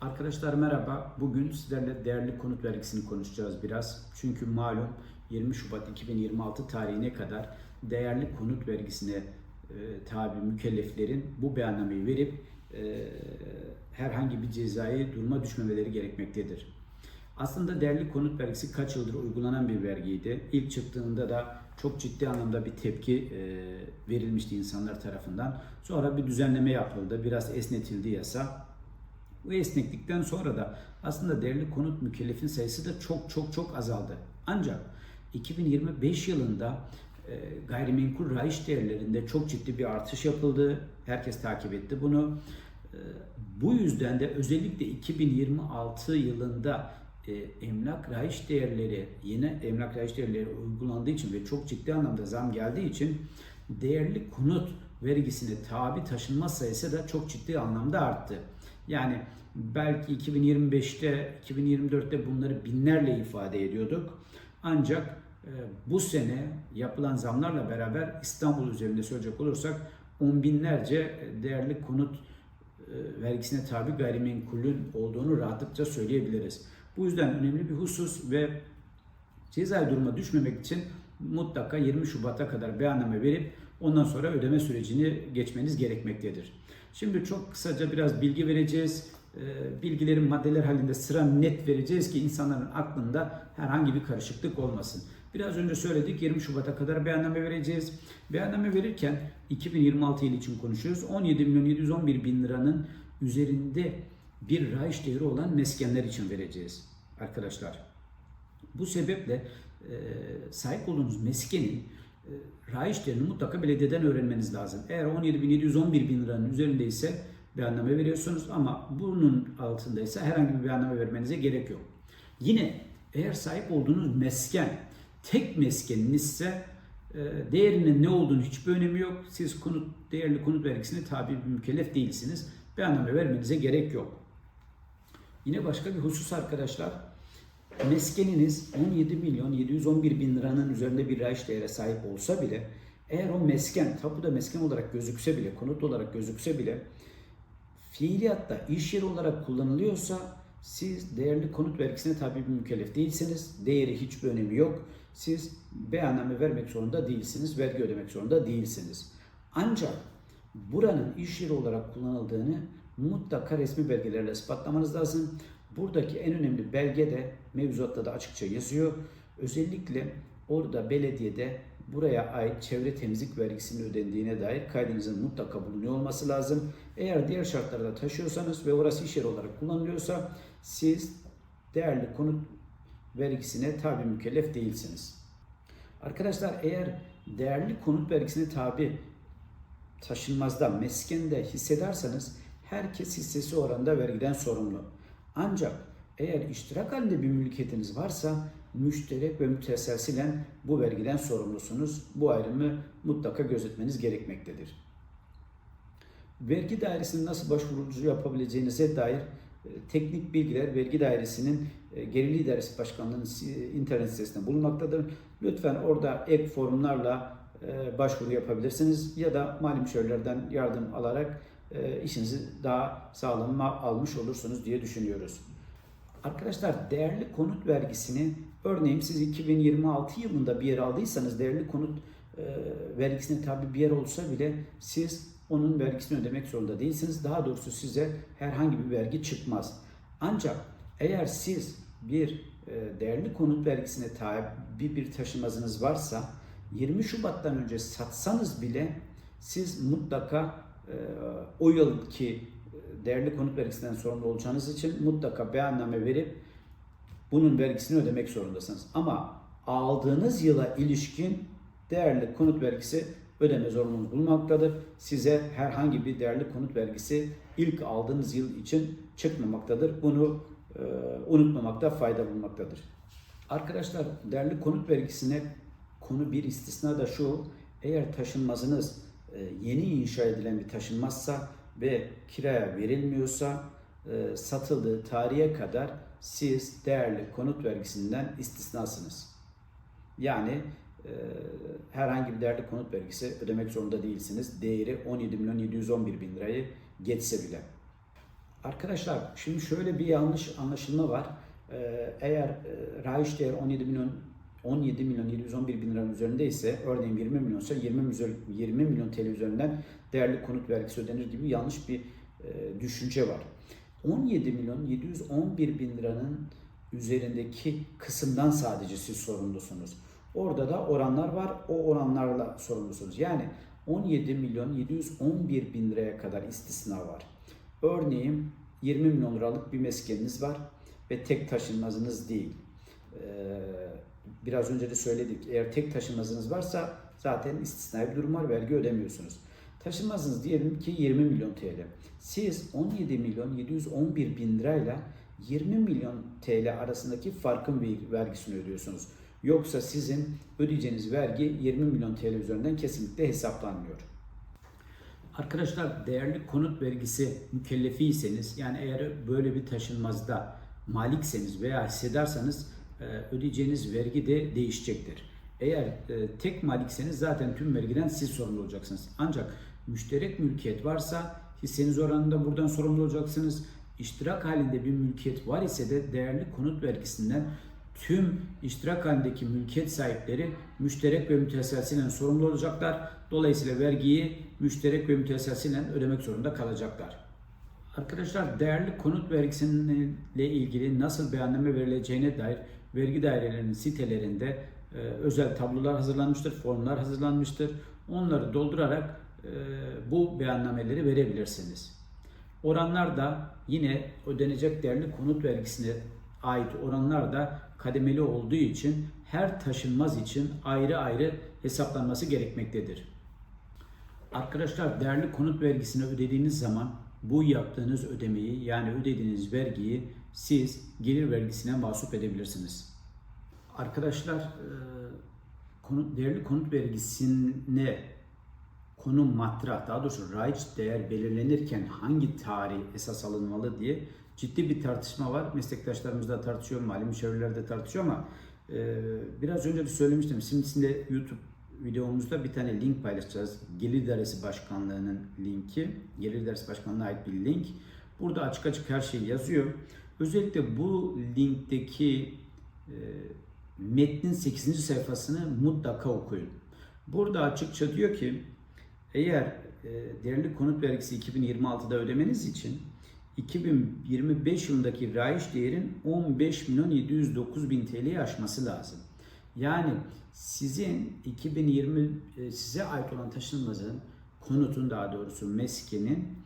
Arkadaşlar merhaba. Bugün sizlerle değerli konut vergisini konuşacağız biraz. Çünkü malum 20 Şubat 2026 tarihine kadar değerli konut vergisine e, tabi mükelleflerin bu beyannameyi verip e, herhangi bir cezai duruma düşmemeleri gerekmektedir. Aslında değerli konut vergisi kaç yıldır uygulanan bir vergiydi. İlk çıktığında da çok ciddi anlamda bir tepki e, verilmişti insanlar tarafından. Sonra bir düzenleme yapıldı, biraz esnetildi yasa. Bu esneklikten sonra da aslında değerli konut mükellefin sayısı da çok çok çok azaldı. Ancak 2025 yılında e, gayrimenkul rayiç değerlerinde çok ciddi bir artış yapıldı. Herkes takip etti bunu. E, bu yüzden de özellikle 2026 yılında e, emlak rayiç değerleri yine emlak rayiç değerleri uygulandığı için ve çok ciddi anlamda zam geldiği için değerli konut vergisine tabi taşınma sayısı da çok ciddi anlamda arttı. Yani belki 2025'te, 2024'te bunları binlerle ifade ediyorduk. Ancak e, bu sene yapılan zamlarla beraber İstanbul üzerinde söyleyecek olursak on binlerce değerli konut e, vergisine tabi gayrimenkulün olduğunu rahatlıkça söyleyebiliriz. Bu yüzden önemli bir husus ve cezai duruma düşmemek için mutlaka 20 Şubat'a kadar beyanname verip ondan sonra ödeme sürecini geçmeniz gerekmektedir. Şimdi çok kısaca biraz bilgi vereceğiz. Ee, Bilgilerin maddeler halinde sıra net vereceğiz ki insanların aklında herhangi bir karışıklık olmasın. Biraz önce söyledik 20 Şubat'a kadar beyanname vereceğiz. Beyanname verirken 2026 yıl için konuşuyoruz. 17 milyon 711 bin liranın üzerinde bir rayiç değeri olan meskenler için vereceğiz arkadaşlar. Bu sebeple e, sahip olduğunuz meskenin e, rayiç değerini mutlaka belediyeden öğrenmeniz lazım. Eğer 17.711 bin liranın üzerindeyse beyanname veriyorsunuz ama bunun altındaysa herhangi bir beyanname vermenize gerek yok. Yine eğer sahip olduğunuz mesken tek meskeninizse e, değerinin ne olduğunu hiçbir önemi yok. Siz konut, değerli konut vergisine tabi bir mükellef değilsiniz. Beyanname vermenize gerek yok. Yine başka bir husus arkadaşlar. Meskeniniz 17 milyon 711 bin liranın üzerinde bir rayiç değere sahip olsa bile eğer o mesken tapuda mesken olarak gözükse bile, konut olarak gözükse bile fiiliyatta iş yeri olarak kullanılıyorsa siz değerli konut vergisine tabi bir mükellef değilsiniz. Değeri hiçbir önemi yok. Siz beyanname vermek zorunda değilsiniz, vergi ödemek zorunda değilsiniz. Ancak buranın iş yeri olarak kullanıldığını mutlaka resmi belgelerle ispatlamanız lazım. Buradaki en önemli belge de mevzuatta da açıkça yazıyor. Özellikle orada belediyede buraya ait çevre temizlik vergisinin ödendiğine dair kaydınızın mutlaka bulunuyor olması lazım. Eğer diğer şartlarda taşıyorsanız ve orası iş yeri olarak kullanılıyorsa siz değerli konut vergisine tabi mükellef değilsiniz. Arkadaşlar eğer değerli konut vergisine tabi taşınmazda, meskende hissederseniz herkes hissesi oranında vergiden sorumlu. Ancak eğer iştirak halinde bir mülkiyetiniz varsa müşterek ve müteselsilen bu vergiden sorumlusunuz. Bu ayrımı mutlaka gözetmeniz gerekmektedir. Vergi dairesinin nasıl başvurucu yapabileceğinize dair e, teknik bilgiler vergi dairesinin e, Gerili İdaresi Başkanlığı'nın e, internet sitesinde bulunmaktadır. Lütfen orada ek formlarla başvuru yapabilirsiniz ya da mali müşavirlerden yardım alarak işinizi daha sağlama almış olursunuz diye düşünüyoruz. Arkadaşlar değerli konut vergisini örneğin siz 2026 yılında bir yer aldıysanız değerli konut e, vergisine tabi bir yer olsa bile siz onun vergisini ödemek zorunda değilsiniz. Daha doğrusu size herhangi bir vergi çıkmaz. Ancak eğer siz bir e, değerli konut vergisine tabi bir taşımazınız varsa 20 Şubat'tan önce satsanız bile siz mutlaka e, o yılki değerli konut vergisinden sorumlu olacağınız için mutlaka beyanname verip bunun vergisini ödemek zorundasınız. Ama aldığınız yıla ilişkin değerli konut vergisi ödeme zorunluluğunuz bulunmaktadır. Size herhangi bir değerli konut vergisi ilk aldığınız yıl için çıkmamaktadır. Bunu e, unutmamakta fayda bulunmaktadır. Arkadaşlar değerli konut vergisine konu bir istisna da şu. Eğer taşınmazınız e, yeni inşa edilen bir taşınmazsa ve kiraya verilmiyorsa e, satıldığı tarihe kadar siz değerli konut vergisinden istisnasınız. Yani e, herhangi bir değerli konut vergisi ödemek zorunda değilsiniz. Değeri 17 milyon 711 bin lirayı geçse bile. Arkadaşlar şimdi şöyle bir yanlış anlaşılma var. Eğer e, rayiç değer 17 milyon 17 milyon 711 bin liranın üzerindeyse örneğin 20 milyonsa 20 milyon, 20 milyon TL üzerinden değerli konut vergisi ödenir gibi yanlış bir e, düşünce var. 17 milyon 711 bin liranın üzerindeki kısımdan sadece siz sorumlusunuz. Orada da oranlar var. O oranlarla sorumlusunuz. Yani 17 milyon 711 bin liraya kadar istisna var. Örneğin 20 milyon liralık bir meskeniniz var ve tek taşınmazınız değil. Ee, biraz önce de söyledik. Eğer tek taşınmazınız varsa zaten istisnai bir durum var. Vergi ödemiyorsunuz. Taşınmazınız diyelim ki 20 milyon TL. Siz 17 milyon 711 bin lirayla 20 milyon TL arasındaki farkın ver- vergisini ödüyorsunuz. Yoksa sizin ödeyeceğiniz vergi 20 milyon TL üzerinden kesinlikle hesaplanmıyor. Arkadaşlar değerli konut vergisi mükellefiyseniz yani eğer böyle bir taşınmazda malikseniz veya hissedarsanız e, ödeyeceğiniz vergi de değişecektir. Eğer e, tek malikseniz zaten tüm vergiden siz sorumlu olacaksınız. Ancak müşterek mülkiyet varsa hisseniz oranında buradan sorumlu olacaksınız. İştirak halinde bir mülkiyet var ise de değerli konut vergisinden tüm iştirak halindeki mülkiyet sahipleri müşterek ve müteselsilen sorumlu olacaklar. Dolayısıyla vergiyi müşterek ve müteselsilen ödemek zorunda kalacaklar. Arkadaşlar değerli konut vergisiyle ilgili nasıl beyanname verileceğine dair vergi dairelerinin sitelerinde e, özel tablolar hazırlanmıştır, formlar hazırlanmıştır. Onları doldurarak e, bu beyannameleri verebilirsiniz. Oranlar da yine ödenecek değerli konut vergisine ait oranlar da kademeli olduğu için her taşınmaz için ayrı ayrı hesaplanması gerekmektedir. Arkadaşlar değerli konut vergisini ödediğiniz zaman bu yaptığınız ödemeyi yani ödediğiniz vergiyi siz gelir vergisine mahsup edebilirsiniz. Arkadaşlar e, değerli konut vergisine konu matrah daha doğrusu raiç değer belirlenirken hangi tarih esas alınmalı diye ciddi bir tartışma var. Meslektaşlarımız da tartışıyor, mali müşavirler de tartışıyor ama e, biraz önce de söylemiştim. Şimdi YouTube videomuzda bir tane link paylaşacağız. Gelir Dairesi Başkanlığı'nın linki. Gelir Dairesi Başkanlığı'na ait bir link. Burada açık açık her şey yazıyor. Özellikle bu linkteki e, metnin 8. sayfasını mutlaka okuyun. Burada açıkça diyor ki eğer e, değerli konut vergisi 2026'da ödemeniz için 2025 yılındaki raiç değerin 15 milyon 709 bin TL'yi aşması lazım. Yani sizin 2020 e, size ait olan taşınmazın konutun daha doğrusu meskenin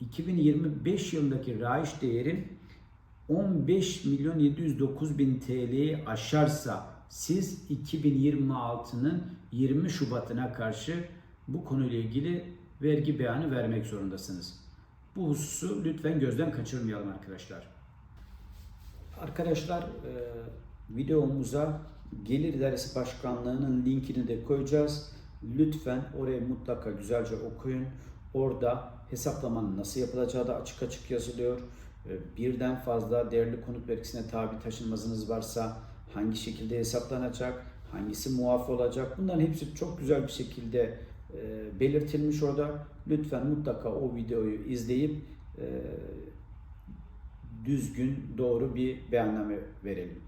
2025 yılındaki raiç değeri 15 milyon 709 bin TL'yi aşarsa siz 2026'nın 20 Şubat'ına karşı bu konuyla ilgili vergi beyanı vermek zorundasınız. Bu hususu lütfen gözden kaçırmayalım arkadaşlar. Arkadaşlar e, videomuza Gelir İdaresi Başkanlığı'nın linkini de koyacağız. Lütfen orayı mutlaka güzelce okuyun. Orada hesaplamanın nasıl yapılacağı da açık açık yazılıyor. E, Birden fazla değerli konut vergisine tabi taşınmazınız varsa hangi şekilde hesaplanacak, hangisi muaf olacak bunların hepsi çok güzel bir şekilde e, belirtilmiş orada. Lütfen mutlaka o videoyu izleyip e, düzgün, doğru bir beyanname verelim.